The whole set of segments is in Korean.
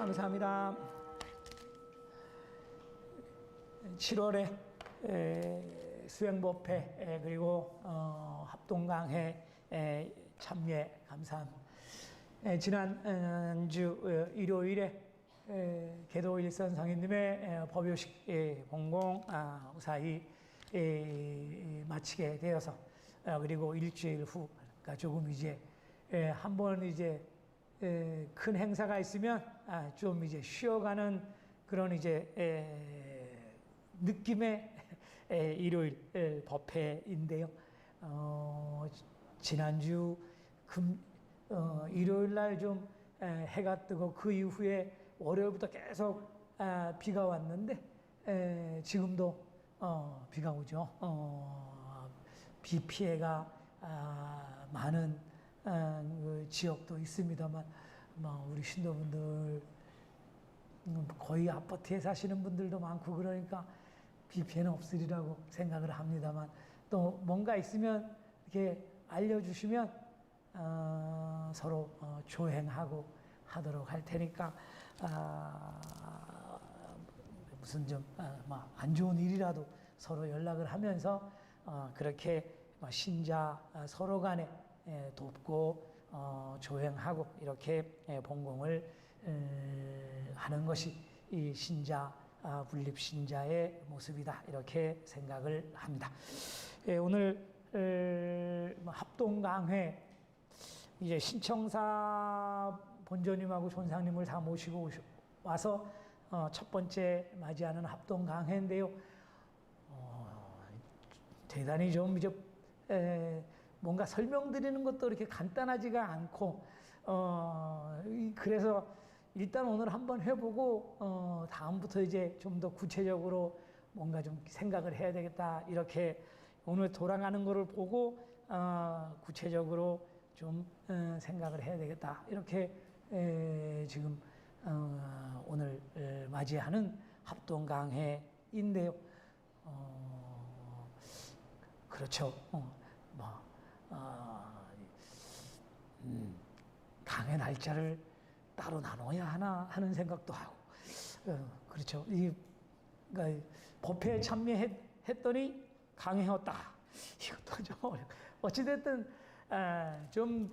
감사합니다. 7월에 에, 수행법회 에, 그리고 어, 합동강회 에, 참여 감사합니다. 에, 지난 어, 주 어, 일요일에 에, 개도 일선 성인님의 에, 법요식 에, 공공 아, 무사히 에, 마치게 되어서 어, 그리고 일주일 후 그러니까 조금 이제 에, 한번 이제 에, 큰 행사가 있으면 아, 좀 이제 쉬어가는 그런 이제 에, 느낌의 에, 일요일 에, 법회인데요. 어, 지- 지난주 금 어, 일요일 날 좀 해가 뜨고 그 이후에 월요일부터 계속 아, 비가 왔는데 에, 지금도 어, 비가 오죠. 어, 비 피해가 아, 많은 아, 그 지역도 있습니다만 뭐 우리 신도분들 음, 거의 아파트에 사시는 분들도 많고 그러니까 비 피해는 없으리라고 생각을 합니다만 또 뭔가 있으면 이렇게 알려주시면 어, 서로 어, 조행하고 하도록 할 테니까 아, 무슨 좀안 좋은 일이라도 서로 연락을 하면서 어, 그렇게 뭐 신자 아, 서로 간에 에, 돕고 어, 조행하고 이렇게 에, 본공을 에, 하는 것이 이 신자 아, 분립 신자의 모습이다 이렇게 생각을 합니다. 예, 오늘 에, 뭐 합동 강회 이제 신청사 본조님하고 존상님을 다 모시고 와서 어, 첫 번째 맞이하는 합동 강회인데요. 어, 대단히 좀 이제 에, 뭔가 설명드리는 것도 이렇게 간단하지가 않고 어, 이- 그래서 일단 오늘 한번 해보고 어, 다음부터 이제 좀 더 구체적으로 뭔가 좀 생각을 해야 되겠다 이렇게 오늘 돌아가는 거를 보고 어, 구체적으로 좀 어, 생각을 해야 되겠다 이렇게 에, 지금 어, 오늘 에, 맞이하는 합동 강회인데요. 어, 그렇죠. 어, 뭐, 어, 음, 강의 날짜를 따로 나눠야 하나 하는 생각도 하고, 어, 그렇죠. 이, 그러니까 법회에 참여했더니 강해였다. 이것도 좀 어려. 어찌 됐든 아, 좀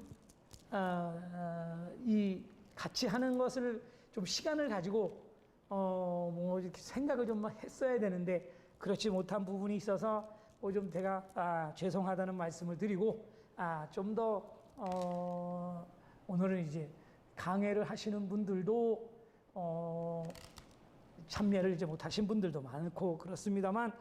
아, 아, 이 같이 하는 것을 좀 시간을 가지고 어, 뭐 이렇게 생각을 좀 했어야 되는데 그렇지 못한 부분이 있어서 뭐 좀 제가 아, 죄송하다는 말씀을 드리고 아, 좀더 어, 오늘은 이제 강의를 하시는 분들도 어, 참여를 이제 못하신 분들도 많고 그렇습니다만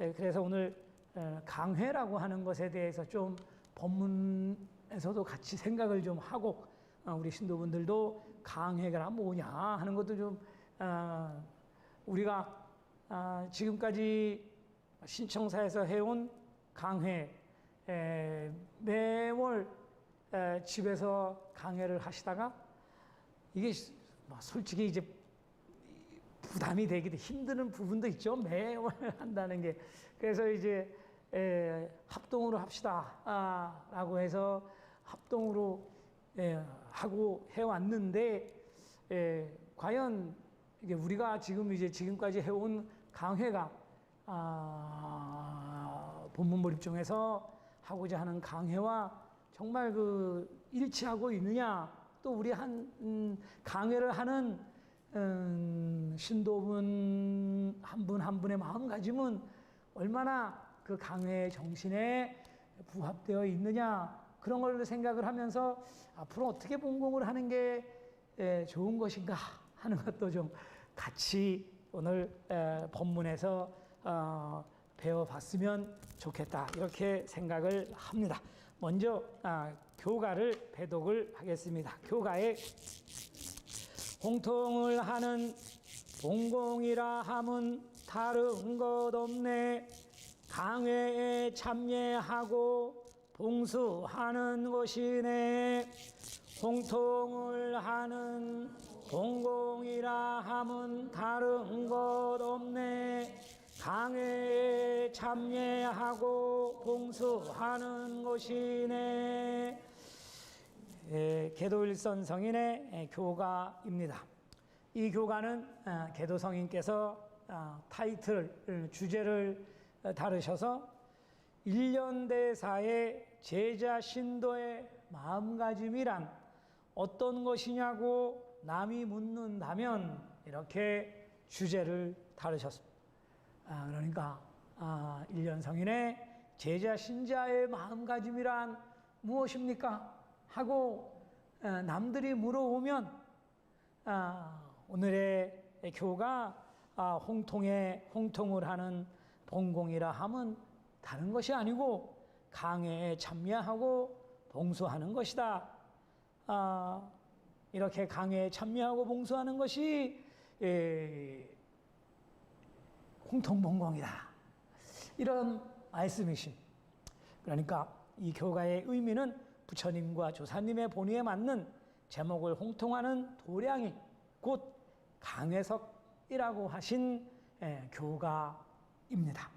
에, 그래서 오늘 에, 강회라고 하는 것에 대해서 좀 법문에서도 같이 생각을 좀 하고 어, 우리 신도분들도 강회가 뭐냐 하는 것도 좀 어, 우리가 아, 지금까지 신청사에서 해온 강회 에, 매월 에, 집에서 강회를 하시다가 이게 뭐 솔직히 이제 부담이 되기도 힘드는 부분도 있죠. 매월 한다는 게. 그래서 이제 에, 합동으로 합시다. 아, 라고 해서 합동으로 에, 하고 해왔는데 에, 과연 이게 우리가 지금 이제 지금까지 해온 강회가 아, 본문 몰입 중에서 하고자 하는 강회와 정말 그 일치하고 있느냐 또 우리 한 음, 강회를 하는 음, 신도분 한분한 분의 마음가짐은 얼마나 그 강회의 정신에 부합되어 있느냐 그런 걸 생각을 하면서 앞으로 어떻게 본공을 하는 게 에, 좋은 것인가 하는 것도 좀 같이 오늘 에, 본문에서 어, 배워봤으면 좋겠다 이렇게 생각을 합니다. 먼저 아, 교가를 배독을 하겠습니다. 교가에 공통을 하는 공공이라 함은 다른 것 없네. 강회에 참여하고 봉수하는 것이네. 공통을 하는 공공이라 함은 다른 것 없네. 강회에 참여하고 봉수하는 것이네. 에, 개도일선 성인의 에, 교가입니다. 이 교가는 아, 개도 성인께서 아, 타이틀 을, 주제를 어, 다루셔서 일련대사의 제자 신도의 마음가짐이란 어떤 것이냐고 남이 묻는다면 이렇게 주제를 다루셨습니다. 아, 그러니까 아, 일련성인의 제자 신자의 마음가짐이란 무엇입니까? 하고 어, 남들이 물어오면 아, 오늘의 교가 아, 홍통에 홍통을 하는 봉공이라 함은 다른 것이 아니고 강해에 참여하고 봉수하는 것이다. 아, 이렇게 강해에 참여하고 봉수하는 것이 에, 홍통봉공이다. 이런 말씀이신. 그러니까 이 교가의 의미는 부처님과 조사님의 본의에 맞는 제목을 홍통하는 도량이 곧 강회석이라고 하신 예, 교가입니다.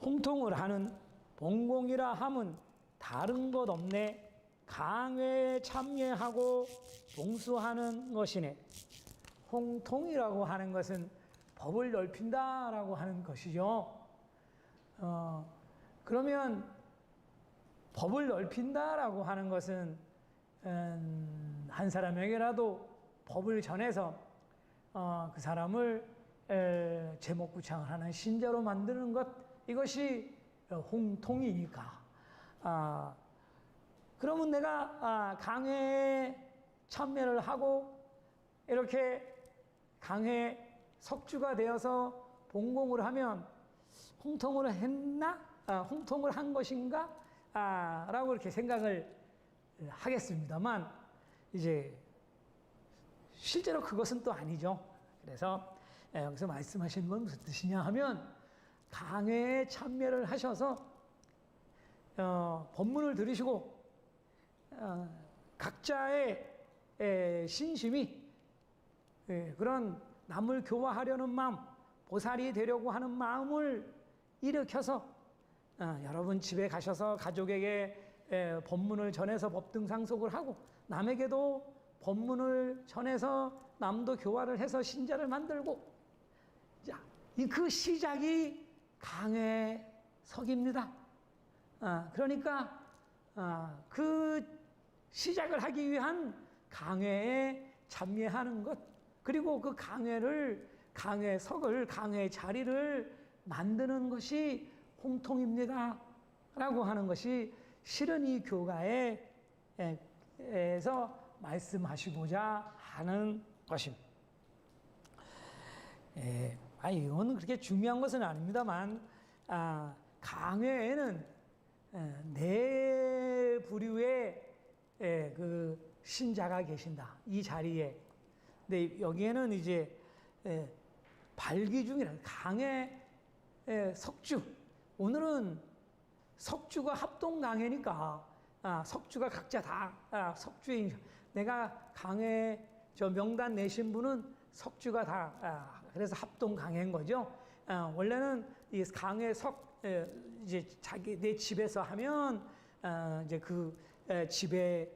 홍통을 하는 봉공이라 함은 다른 것 없네 강회에 참여하고 봉수하는 것이네. 홍통이라고 하는 것은 법을 넓힌다라고 하는 것이죠. 어, 그러면 법을 넓힌다라고 하는 것은 음, 한 사람에게라도 법을 전해서 어, 그 사람을 에, 제목구창을 하는 신자로 만드는 것 이것이 홍통이니까. 아, 그러면 내가 아, 강회에 참여를 하고 이렇게 강회 석주가 되어서 봉공을 하면 홍통을 했나? 아, 홍통을 한 것인가? 아, 라고 이렇게 생각을 하겠습니다만 이제 실제로 그것은 또 아니죠. 그래서 예, 여기서 말씀하시는 건 무슨 뜻이냐 하면 강회에 참여를 하셔서 어, 법문을 들으시고 어, 각자의 에, 신심이 예, 그런 남을 교화하려는 마음, 보살이 되려고 하는 마음을 일으켜서 어, 여러분 집에 가셔서 가족에게 에, 법문을 전해서 법등상속을 하고 남에게도 법문을 전해서 남도 교화를 해서 신자를 만들고 자, 이그 시작이 강해석입니다. 아, 그러니까 아, 그 시작을 하기 위한 강해에 참여하는 것 그리고 그 강해를 강해석을 강해 자리를 만드는 것이 홍통입니다. 라고 하는 것이 실은 이 교가에서 말씀하시고자 하는 것입니다. 예, 아, 이거는 그렇게 중요한 것은 아닙니다만, 아, 강회에는 에, 네 부류의 에, 그 신자가 계신다. 이 자리에. 근데 여기에는 이제 에, 발기중이라 강의 에, 석주. 오늘은 석주가 합동 강해니까 아, 석주가 각자 다 아, 석주인 내가 강해 저 명단 내신 분은 석주가 다 아, 그래서 합동 강해인 거죠. 아, 원래는 이 강해 석 에, 이제 자기 내 집에서 하면 아, 이제 그 에, 집의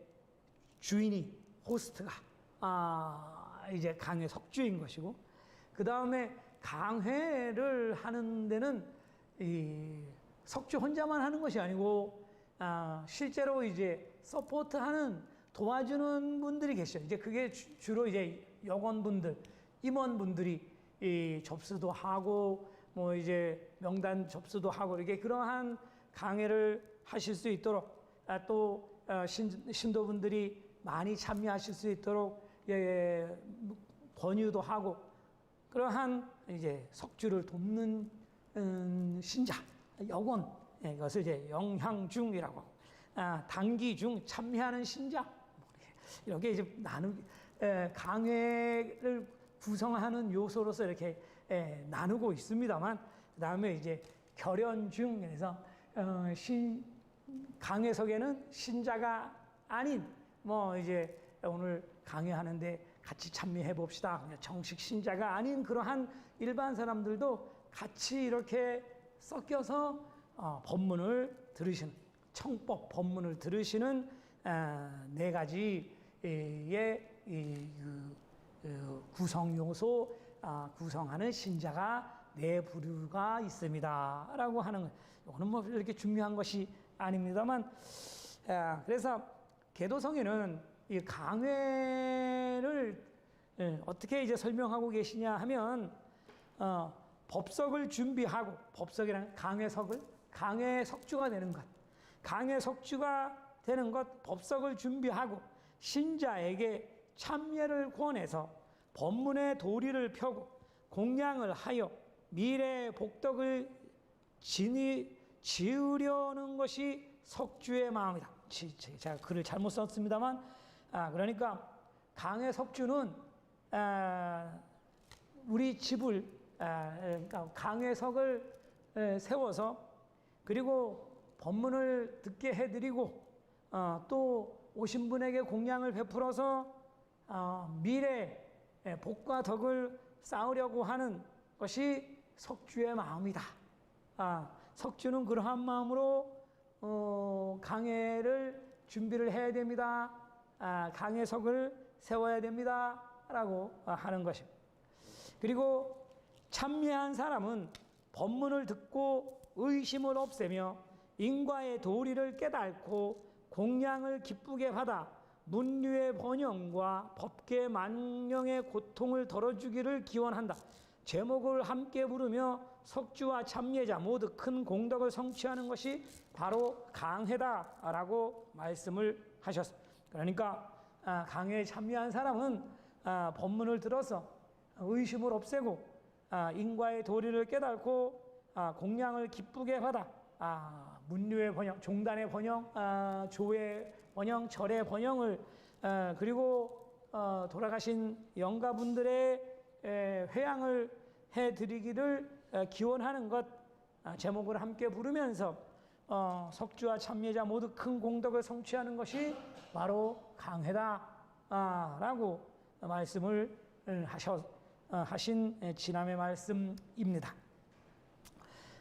주인이 호스트가 아, 이제 강해 석주인 것이고 그 다음에 강회를 하는 데는 이 석주 혼자만 하는 것이 아니고 아, 실제로 이제 서포트하는 도와주는 분들이 계셔요. 이제 그게 주, 주로 이제 여건분들, 임원분들이 이 접수도 하고 뭐 이제 명단 접수도 하고 이렇게 그러한 강의를 하실 수 있도록 아, 또 어, 신, 신도분들이 많이 참여하실 수 있도록 예, 권유도 하고 그러한 이제 석주를 돕는 음, 신자 여건 예, 이것을 이제 영향 중이라고 하고 아, 단기 중 참여하는 신자 이렇게 이제 나누 에, 강회를 구성하는 요소로서 이렇게 에, 나누고 있습니다만 그 다음에 이제 결연 중 그래서 어, 신 강회석에는 신자가 아닌 뭐 이제 오늘 강의하는데 같이 참여해 봅시다. 정식 신자가 아닌 그러한 일반 사람들도 같이 이렇게 섞여서 어, 법문을 들으시는 청법 법문을 들으시는 아, 네 가지의 이, 그 그 구성 요소 아, 구성하는 신자가 네 부류가 있습니다라고 하는 거. 이거는 뭐 이렇게 중요한 것이 아닙니다만 아, 그래서 개도성에는 이 강회를 예, 어떻게 이제 설명하고 계시냐 하면 어, 법석을 준비하고 법석이라는 강회석을 강회 석주가 되는 것 강회 석주가 되는 것 법석을 준비하고 신자에게 참여를 권해서 법문의 도리를 펴고 공양을 하여 미래 복덕을 지니 지으려는 것이 석주의 마음이다. 제가 글을 잘못 썼습니다만, 아, 그러니까 강의 석주는 아, 우리 집을 아, 그러니까 강회석을 에, 세워서 그리고 법문을 듣게 해드리고 어, 또 오신 분에게 공양을 베풀어서 어, 미래 에, 복과 덕을 쌓으려고 하는 것이 석주의 마음이다. 아, 석주는 그러한 마음으로 어, 강해를 준비를 해야 됩니다. 아, 강해석을 세워야 됩니다 라고 하는 것입니다. 그리고 참여한 사람은 법문을 듣고 의심을 없애며 인과의 도리를 깨닫고 공양을 기쁘게 받아 문류의 번영과 법계 만영의 고통을 덜어주기를 기원한다. 제목을 함께 부르며 석주와 참여자 모두 큰 공덕을 성취하는 것이 바로 강해다라고 말씀을 하셨습니다. 그러니까 아, 강해에 참여한 사람은 아, 법문을 들어서 의심을 없애고 아, 인과의 도리를 깨닫고 아, 공양을 기쁘게 받아 아, 문류의 번영, 종단의 번영, 아, 조의 번영, 절의 번영을 아, 그리고 어, 돌아가신 영가분들의 에, 회양을 해드리기를 에, 기원하는 것 아, 제목을 함께 부르면서 어, 석주와 참여자 모두 큰 공덕을 성취하는 것이 바로 강해다라고 말씀을 하셔, 어, 하신 에, 지남의 말씀입니다.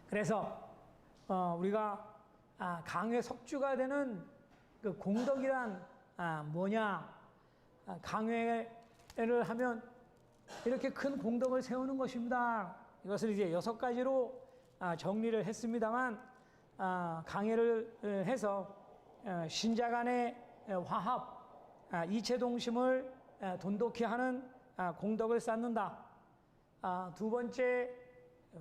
그래서 어, 우리가 아, 강회 석주가 되는 그 공덕이란 아, 뭐냐? 아, 강회를 하면 이렇게 큰 공덕을 세우는 것입니다. 이것을 이제 여섯 가지로 아, 정리를 했습니다만 아, 강해를 에, 해서 어, 신자 간의 에, 화합, 아, 이체 동심을 에, 돈독히 하는 아, 공덕을 쌓는다. 아, 두 번째,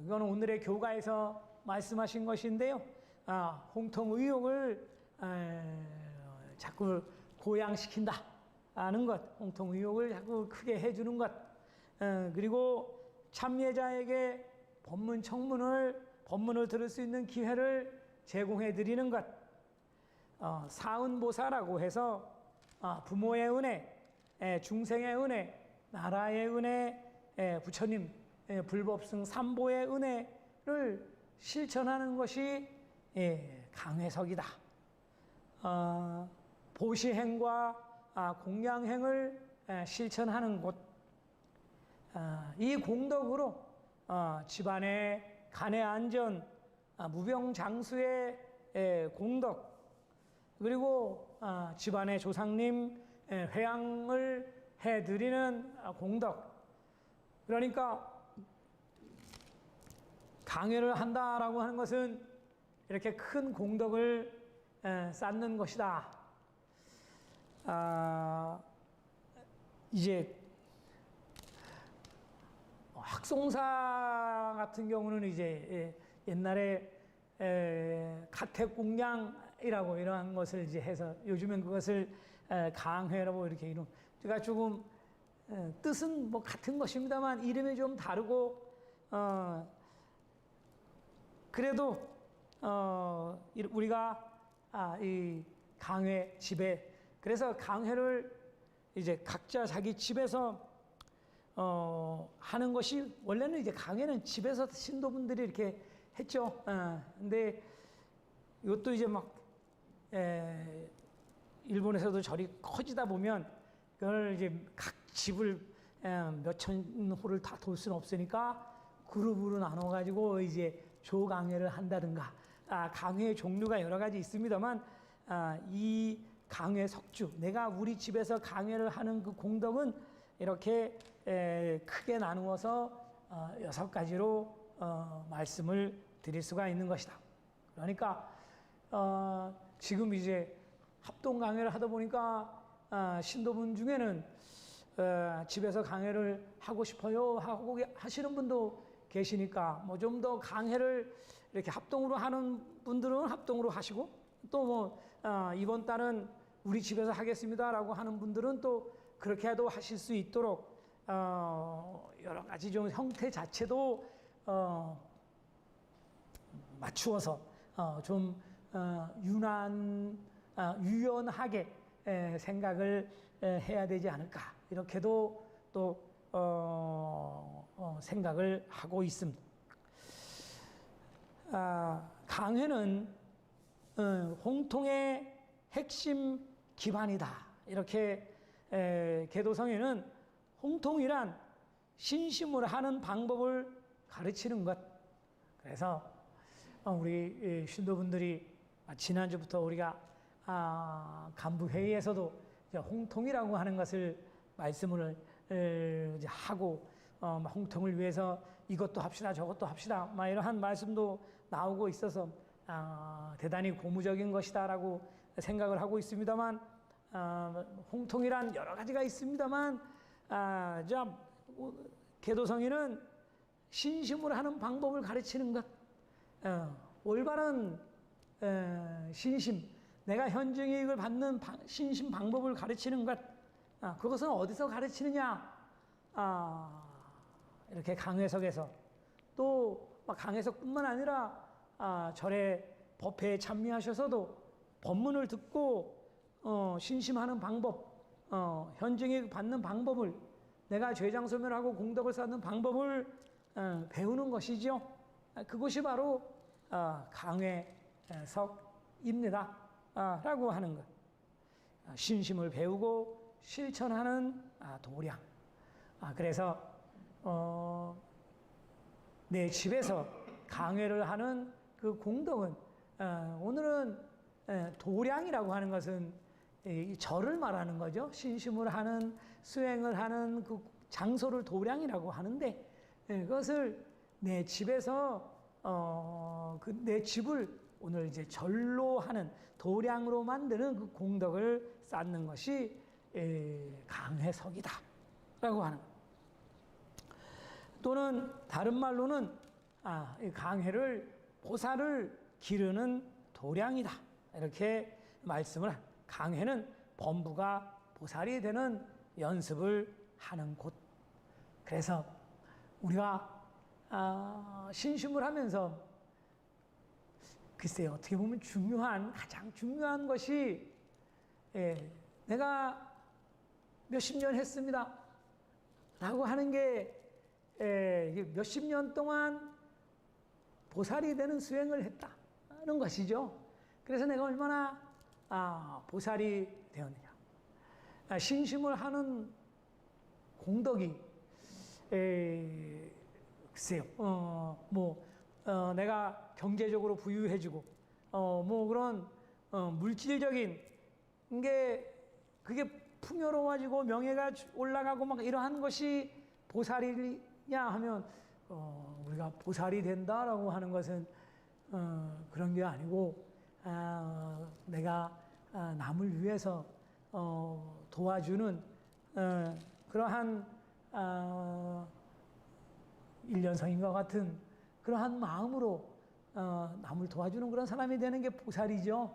이거는 오늘의 교가에서 말씀하신 것인데요. 아, 홍통 의욕을 에, 자꾸 고양시킨다. 하는 것, 홍통 의욕을 자꾸 크게 해주는 것. 어, 그리고 참여자에게 법문 청문을 법문을 들을 수 있는 기회를 제공해 드리는 것. 어, 사은보사라고 해서 아, 부모의 은혜, 에, 중생의 은혜, 나라의 은혜, 에, 부처님 에, 불법승 삼보의 은혜를 실천하는 것이 예, 강회석이다. 어, 보시행과 아, 공양행을 에, 실천하는 곳. 아, 이 공덕으로 어, 집안의 간의 안전, 아, 무병 장수의 에, 공덕, 그리고 아, 집안의 조상님 에, 회양을 해드리는 아, 공덕. 그러니까 강연을 한다라고 하는 것은 이렇게 큰 공덕을 에, 쌓는 것이다. 아, 이제 어, 학송사 같은 경우는 이제 예, 옛날에 에, 가택공양이라고 이러한 것을 이제 해서 요즘엔 그것을 에, 강회라고 이렇게 이름. 제가 조금 에, 뜻은 뭐 같은 것입니다만 이름이 좀 다르고 어, 그래도 어, 이- 우리가 아, 이 강회 집에 그래서 강회를 이제 각자 자기 집에서 어, 하는 것이 원래는 이제 강의는 집에서 신도분들이 이렇게 했죠. 어, 근데 이것도 이제 막 에, 일본에서도 절이 커지다 보면 그걸 이제 각 집을 몇천 호를 다 돌 수는 없으니까 그룹으로 나눠 가지고 이제 조 강회를 한다든가 아, 강회 종류가 여러 가지 있습니다만 아, 이 강회 석주 내가 우리 집에서 강회를 하는 그 공덕은 이렇게 에, 크게 나누어서 어, 여섯 가지로 어, 말씀을 드릴 수가 있는 것이다. 그러니까 어, 지금 이제 합동 강해를 하다 보니까 아, 신도분 중에는 어, 집에서 강해를 하고 싶어요 하고 계- 하시는 분도 계시니까 뭐 좀 더 강해를 이렇게 합동으로 하는 분들은 합동으로 하시고 또뭐 이번 달은 우리 집에서 하겠습니다라고 하는 분들은 또 그렇게 해도 하실 수 있도록 어, 여러 가지 좀 형태 자체도 어, 맞추어서 어, 좀 어, 유난 아, 유연하게 에, 생각을 에, 해야 되지 않을까 이렇게도 또 어, 어, 생각을 하고 있습니다. 아, 강회는 어, 홍통의 핵심 기반이다 이렇게 에, 개도성에는 홍통이란 신심을 하는 방법을 가르치는 것. 그래서 어, 우리 이 신도분들이 아, 지난주부터 우리가 아, 간부 회의에서도 이제 홍통이라고 하는 것을 말씀을 하고 어, 막 홍통을 위해서 이것도 합시다 저것도 합시다 막 이러한 말씀도 나오고 있어서 아, 대단히 고무적인 것이다라고 생각을 하고 있습니다만 아, 홍통이란 여러 가지가 있습니다만 아, 자, 개도성이는 신심을 하는 방법을 가르치는 것. 어, 올바른 어, 신심, 내가 현증 이익을 받는 방- 신심 방법을 가르치는 것. 아, 그것은 어디서 가르치느냐? 아, 이렇게 강회석에서 또막 강회석뿐만 아니라 아, 절에 법회에 참여하셔서도 법문을 듣고 어, 신심하는 방법, 어, 현증이익 받는 방법을 내가 죄장 소멸하고 공덕을 쌓는 방법을 어, 배우는 것이죠. 아, 그것이 바로 어, 강회석입니다. 아, 라고 하는 것. 아, 신심을 배우고 실천하는 아, 도량. 아, 그래서 어, 내 집에서 강회를 하는 그 공덕은 어, 오늘은 에, 도량이라고 하는 것은 이 절을 말하는 거죠. 신심을 하는 수행을 하는 그 장소를 도량이라고 하는데 예, 그것을 내 집에서 어, 그 내 집을 오늘 이제 절로 하는 도량으로 만드는 그 공덕을 쌓는 것이 에, 강회석이다라고 하는 것. 또는 다른 말로는 아, 이 강해를 보살을 기르는 도량이다 이렇게 말씀을 한- 강해는 범부가 보살이 되는 연습을 하는 곳. 그래서 우리가 아, 신심을 하면서 글쎄요 어떻게 보면 중요한 가장 중요한 것이 예, 내가 몇십 년 했습니다. 라고 하는 게 에, 이게 몇십 년 동안 보살이 되는 수행을 했다는 것이죠. 그래서 내가 얼마나 아, 보살이 되었느냐. 아, 신심을 하는 공덕이 에, 글쎄요. 어, 뭐 어, 내가 경제적으로 부유해지고 어, 뭐 그런 어, 물질적인 게 그게 풍요로워지고 명예가 올라가고 막 이러한 것이 보살이냐 하면 어, 우리가 보살이 된다라고 하는 것은 어, 그런 게 아니고 아, 내가 아, 남을 위해서 어, 도와주는 어, 그러한 아, 일년성인과 같은 그러한 마음으로 어, 남을 도와주는 그런 사람이 되는 게 보살이죠.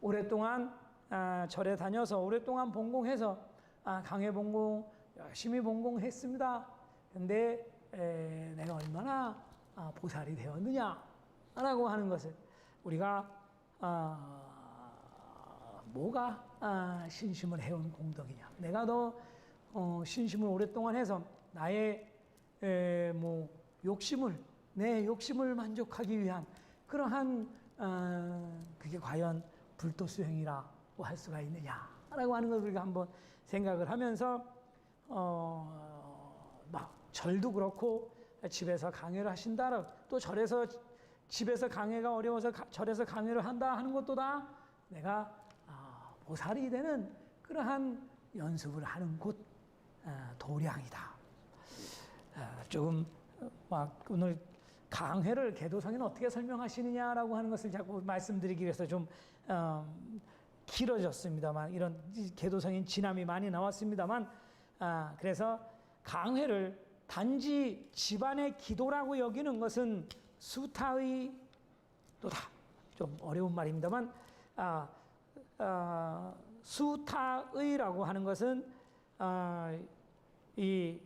오랫동안 아, 절에 다녀서 오랫동안 본공해서 아, 강해 본공 열심히 본공했습니다. 근데 에, 내가 얼마나 아, 보살이 되었느냐라고 하는 것을 우리가 아, 뭐가 아, 신심을 해온 공덕이냐. 내가 더 어, 신심을 오랫동안 해서 나의 에, 뭐 욕심을 내 욕심을 만족하기 위한 그러한 어, 그게 과연 불도 수행이라고 할 수가 있느냐라고 하는 것을 우리가 한번 생각을 하면서 어, 막 절도 그렇고 집에서 강의를 하신다 또 절에서 집에서 강의가 어려워서 가- 절에서 강의를 한다 하는 것도 다 내가 아, 보살이 되는 그러한 연습을 하는 곳 어, 도량이다. 어, 조금 어, 막 오늘 강회를 개도성에는 어떻게 설명하시느냐라고 하는 것을 자꾸 말씀드리기 위해서 좀 어, 길어졌습니다만 이런 이 개도성인 진함이 많이 나왔습니다만 아, 그래서 강회를 단지 집안의 기도라고 여기는 것은 수타의 또다. 좀 어려운 말입니다만 아, 아, 수타의라고 하는 것은 아, 이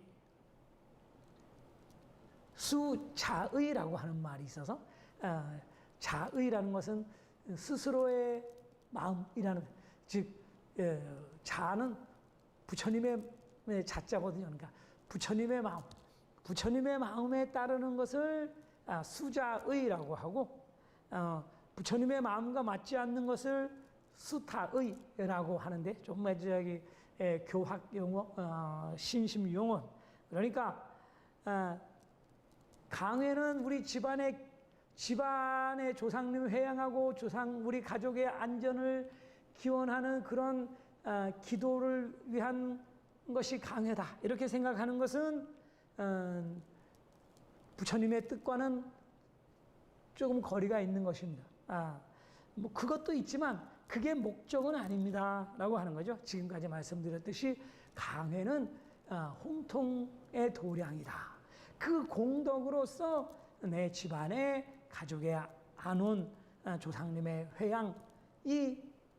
수자의라고 하는 말이 있어서 아, 자의라는 것은 스스로의 마음이라는 즉 예, 자는 부처님의 자자거든요. 그러니까 부처님의 마음, 부처님의 마음에 따르는 것을 아, 수자의라고 하고 어, 부처님의 마음과 맞지 않는 것을 수타의라고 하는데 정말 저기 예, 교학 용어, 어, 신심 용어 그러니까 어, 강회는 우리 집안의 집안의 조상님 회양하고 조상 우리 가족의 안전을 기원하는 그런 어, 기도를 위한 것이 강회다 이렇게 생각하는 것은 어, 부처님의 뜻과는 조금 거리가 있는 것입니다. 아, 뭐 그것도 있지만 그게 목적은 아닙니다라고 하는 거죠. 지금까지 말씀드렸듯이 강회는 아, 홍통의 도량이다. 그 공덕으로서 내 집안의 가족의 안온 아, 조상님의 회양이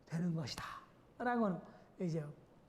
되는 것이다. 라고는 이제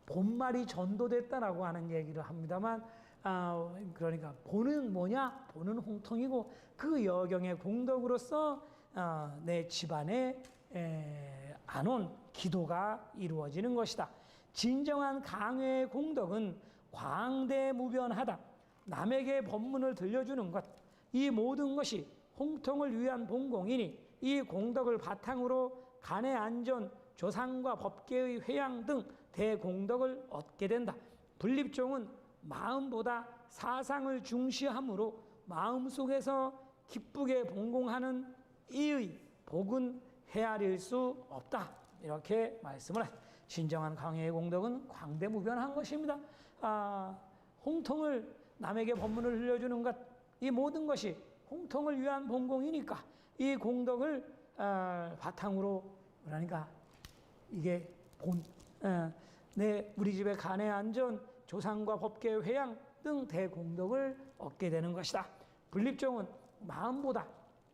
본말이 전도됐다라고 하는 얘기를 합니다만 아, 그러니까 본은 뭐냐? 본은 홍통이고 그 여경의 공덕으로서 아, 내 집안에 에, 안온 기도가 이루어지는 것이다. 진정한 강회의 공덕은 광대무변하다. 남에게 법문을 들려주는 것. 이 모든 것이 홍통을 위한 본공이니 이 공덕을 바탕으로 간의 안전, 조상과 법계의 회양 등 대공덕을 얻게 된다. 분립종은 마음보다 사상을 중시하므로 마음 속에서 기쁘게 봉공하는 이의 복은 헤아릴 수 없다. 이렇게 말씀을 하 진정한 강해의 공덕은 광대무변한 것입니다. 아, 홍통을 남에게 법문을 들려주는 것, 이 모든 것이 홍통을 위한 본공이니까 이 공덕을 아, 바탕으로 그러니까 이게 본, 어, 내 우리 집의 간의 안전, 조상과 법계 회양 등 대공덕을 얻게 되는 것이다. 분립종은 마음보다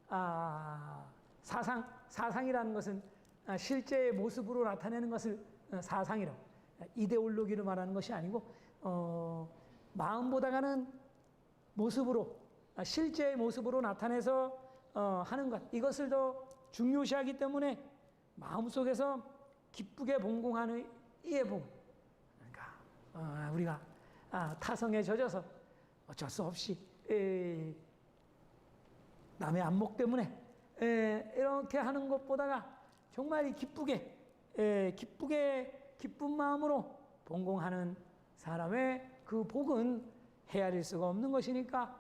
아, 사상, 사상이라는 것은 아, 실제의 모습으로 나타내는 것을 어, 사상이라고 이데올로기를 말하는 것이 아니고 어, 마음보다가는 모습으로 아, 실제의 모습으로 나타내서 어, 하는 것. 이것을 더 중요시하기 때문에 마음속에서 기쁘게 봉공하는 복 그러니까 어, 우리가 아, 타성에 젖어서 어쩔 수 없이 에, 남의 안목 때문에 에, 이렇게 하는 것보다가 정말 이 기쁘게 에, 기쁘게 기쁜 마음으로 봉공하는 사람의 그 복은 헤아릴 수가 없는 것이니까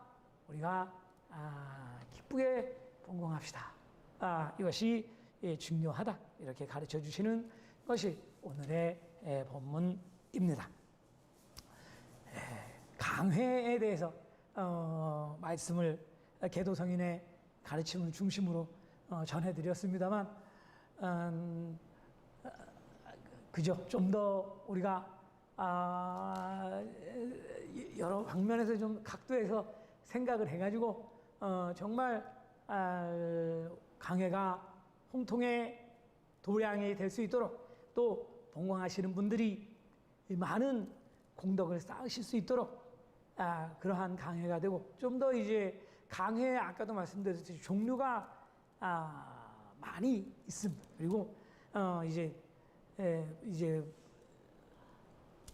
우리가 아, 기쁘게 봉공합시다. 아, 이것이 예, 중요하다 이렇게 가르쳐 주시는 것이 오늘의 예, 본문입니다. 예, 강회에 대해서 어, 말씀을 개도 성인의 가르침을 중심으로 어, 전해드렸습니다만 음, 그죠 좀 더 우리가 아, 여러 방면에서 좀 각도에서 생각을 해가지고 어, 정말 아, 강해가 홍통의 도량이 될 수 있도록 또 봉광하시는 분들이 많은 공덕을 쌓으실 수 있도록 아, 그러한 강해가 되고 좀 더 이제 강해 아까도 말씀드렸듯이 종류가 아, 많이 있습니다. 그리고 어, 이제 에, 이제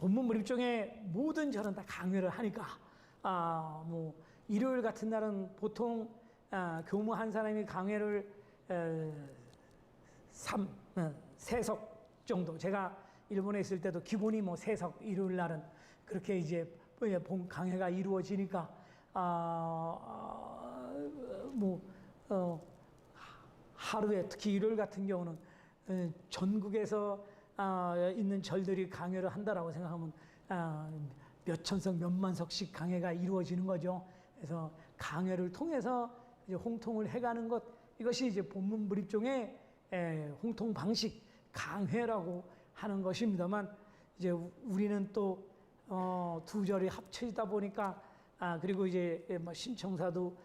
본문 몰입종의 모든 절은 다 강의를 하니까 아, 뭐 일요일 같은 날은 보통 아, 교무 한 사람이 강의를 에, 3, 어, 세석 정도. 제가 일본에 있을 때도 기본이 뭐 세석 일요일 날은 그렇게 이제 본 강해가 이루어지니까 아, 뭐 어, 하루에 특히 일요일 같은 경우는 에, 전국에서 아, 있는 절들이 강요를 한다라고 생각하면 아, 몇 천석 몇만 석씩 강해가 이루어지는 거죠. 그래서 강해를 통해서 이제 홍통을 해가는 것 이것이 이제 본문 불입종의 에, 홍통 방식 강해라고 하는 것입니다만 이제 우리는 또 어, 두 절이 합쳐지다 보니까 아 그리고 이제 뭐 신청사도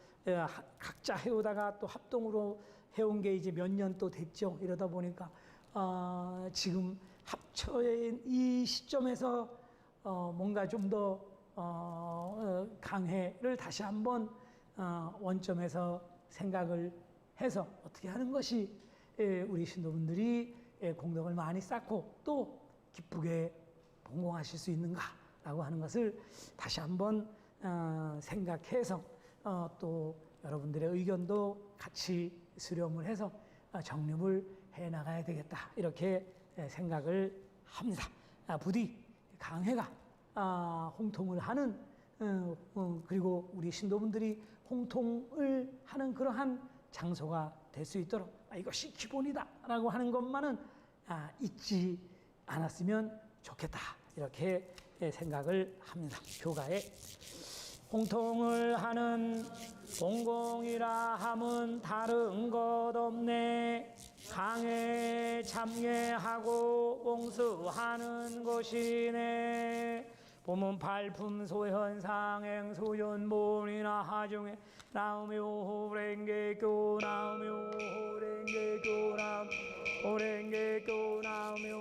각자 해오다가 또 합동으로 해온 게 이제 몇 년 또 됐죠. 이러다 보니까 어, 지금 합쳐인 이 시점에서 어, 뭔가 좀더 어, 어, 강해를 다시 한번 어, 원점에서 생각을 해서 어떻게 하는 것이 예, 우리 신도분들이 예, 공덕을 많이 쌓고 또 기쁘게 봉공하실 수 있는가라고 하는 것을 다시 한번 어, 생각해서 어, 또 여러분들의 의견도 같이 수렴을 해서 어, 정립을 해 나가야 되겠다 이렇게 예, 생각을 합니다. 아, 부디 강해가 아, 홍통을 하는 어, 어, 그리고 우리 신도분들이 홍통을 하는 그러한 장소가 될 수 있도록 아, 이것이 기본이다라고 하는 것만은 아, 잊지 않았으면 좋겠다 이렇게 예, 생각을 합니다. 교가에 홍통을 하는 공공이라 함은 다른 것 없네. 강에 참여하고 옹수하는 것이네. 보문 발품 소현 상행 소연 본이나 하중에. 나오며 호랭개교 나오며 호랭개교 나오며 호랭개교 나오며